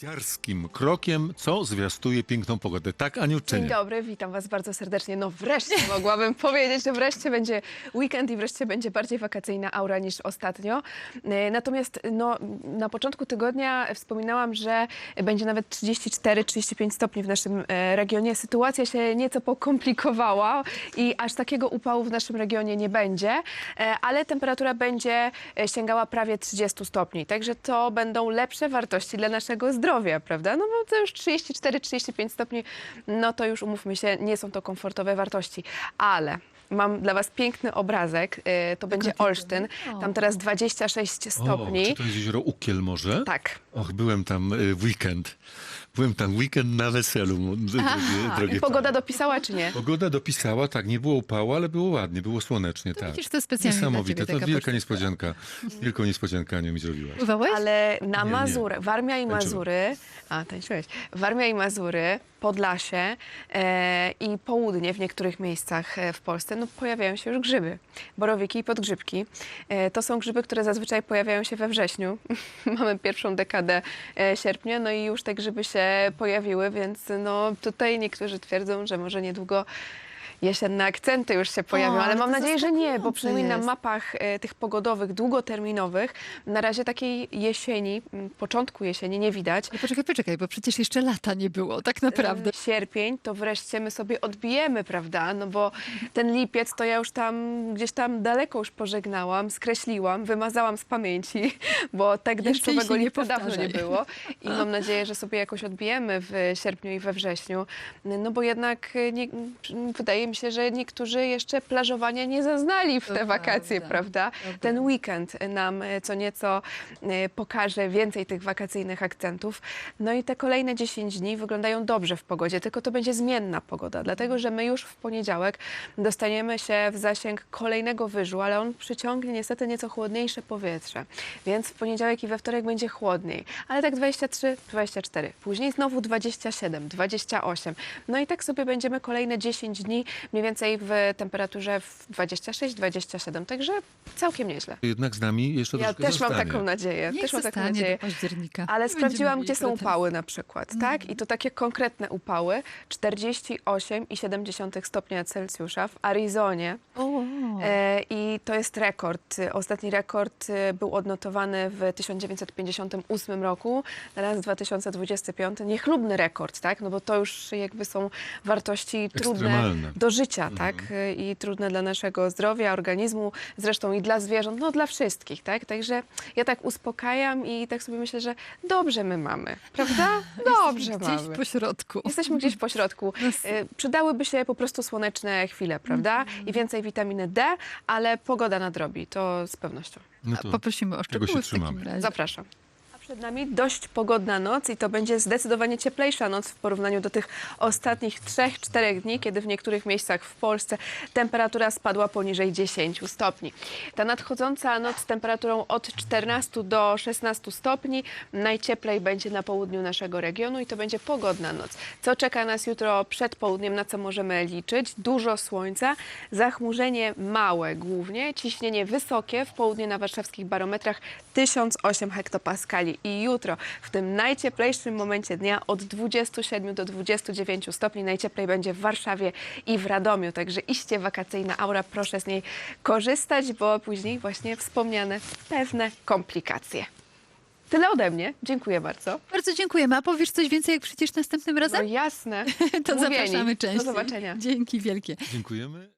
Dziarskim krokiem, co zwiastuje piękną pogodę. Tak, Aniu, czy Dzień nie? dobry, witam Was bardzo serdecznie. No wreszcie mogłabym powiedzieć, że wreszcie będzie weekend i wreszcie będzie bardziej wakacyjna aura niż ostatnio. E, Natomiast no, na początku tygodnia wspominałam, że będzie nawet 34-35 stopni w naszym e, regionie. Sytuacja się nieco pokomplikowała i aż takiego upału w naszym regionie nie będzie, e, ale temperatura będzie e, sięgała prawie 30 stopni. Także to będą lepsze wartości dla naszego zdrowia, prawda? No bo to już 34-35 stopni, no to już umówmy się, nie są to komfortowe wartości. Ale mam dla Was piękny obrazek. e, To będzie? Olsztyn. Tam teraz 26 O, stopni. czy to jest jezioro Ukiel może? Tak. Och, byłem tam y, w weekend. Byłem tam weekend na weselu, drogie, drogie I pogoda panie. dopisała, czy nie? Pogoda dopisała, tak, nie było upału, ale było ładnie, było słonecznie, tak. widzisz, to specjalnie dla Niesamowite, to wielka niespodzianka. Wielką niespodziankę Aniu mi zrobiłaś. Pływałeś? Ale na nie. Mazurę, Warmia i Tańczyłem. Mazury, a tańczyłeś, Warmia i Mazury, Podlasie e, i południe w niektórych miejscach e, w Polsce, no pojawiają się już grzyby, borowiki i podgrzybki. E, to są grzyby, które zazwyczaj pojawiają się we wrześniu. Mamy pierwszą dekadę e, sierpnia, no i już te grzyby się pojawiły, więc no tutaj niektórzy twierdzą, że może niedługo jesienne akcenty już się pojawią, ale ale mam to nadzieję, że nie, bo zaskakujące przynajmniej na jest. mapach e, tych pogodowych, długoterminowych, na razie takiej jesieni, m, początku jesieni nie widać. Ale poczekaj, poczekaj, bo przecież jeszcze lata nie było, tak naprawdę. E, Sierpień to wreszcie my sobie odbijemy, prawda? No bo ten lipiec to ja już tam gdzieś tam daleko już pożegnałam, skreśliłam, wymazałam z pamięci, bo tak Więcej deszczowego się nie lipca dawno nie powtarzaj. było. I mam nadzieję, że sobie jakoś odbijemy w sierpniu i we wrześniu. No bo jednak e, nie, wydaje mi się, że niektórzy jeszcze plażowania nie zaznali w te wakacje, prawda. Ten weekend nam e, co nieco e, pokaże więcej tych wakacyjnych akcentów. No i te kolejne 10 dni wyglądają dobrze w pogodzie, tylko to będzie zmienna pogoda, dlatego że my już w poniedziałek dostaniemy się w zasięg kolejnego wyżu, ale on przyciągnie niestety nieco chłodniejsze powietrze. Więc w poniedziałek i we wtorek będzie chłodniej, ale tak 23, 24. Później znowu 27, 28. No i tak sobie będziemy kolejne 10 dni mniej więcej w temperaturze w 26, 27. Także całkiem nieźle. Jednak z nami jeszcze Ja troszkę też mam zostanie. taką nadzieję. Niech też mam taką nadzieję. do października. Ale sprawdziłam, gdzie są upały na przykład, tak? I to takie konkretne upały. 48,7 stopnia Celsjusza w Arizonie. O, E, I to jest rekord. Ostatni rekord e, był odnotowany w 1958 roku, teraz 2025. Niechlubny rekord, tak? No bo to już jakby są wartości trudne do życia, tak? E, I trudne dla naszego zdrowia, organizmu, zresztą i dla zwierząt, no dla wszystkich, tak? Także ja tak uspokajam i tak sobie myślę, że dobrze my mamy, prawda? Dobrze gdzieś mamy. po środku. Jesteśmy gdzieś po środku. Y, Przydałyby się po prostu słoneczne chwile, prawda? I więcej witaminy D, ale pogoda nadrobi, to z pewnością. No to Poprosimy o szczegóły w takim trzymamy? razie. Zapraszam. Przed nami dość pogodna noc i to będzie zdecydowanie cieplejsza noc w porównaniu do tych ostatnich 3-4 dni, kiedy w niektórych miejscach w Polsce temperatura spadła poniżej 10 stopni. Ta nadchodząca noc z temperaturą od 14 do 16 stopni. Najcieplej będzie na południu naszego regionu i to będzie pogodna noc. Co czeka nas jutro przed południem, na co możemy liczyć? Dużo słońca, zachmurzenie małe głównie, ciśnienie wysokie w południe na warszawskich barometrach 1008 hektopaskali. I jutro w tym najcieplejszym momencie dnia od 27 do 29 stopni najcieplej będzie w Warszawie i w Radomiu. Także iście wakacyjna aura, proszę z niej korzystać, bo później właśnie wspomniane pewne komplikacje. Tyle ode mnie. Dziękuję bardzo. Bardzo dziękujemy. A powiesz coś więcej, jak przyjdziesz następnym No razem? jasne. to Mówieni. zapraszamy częściej. Do zobaczenia. Dzięki wielkie. dziękujemy.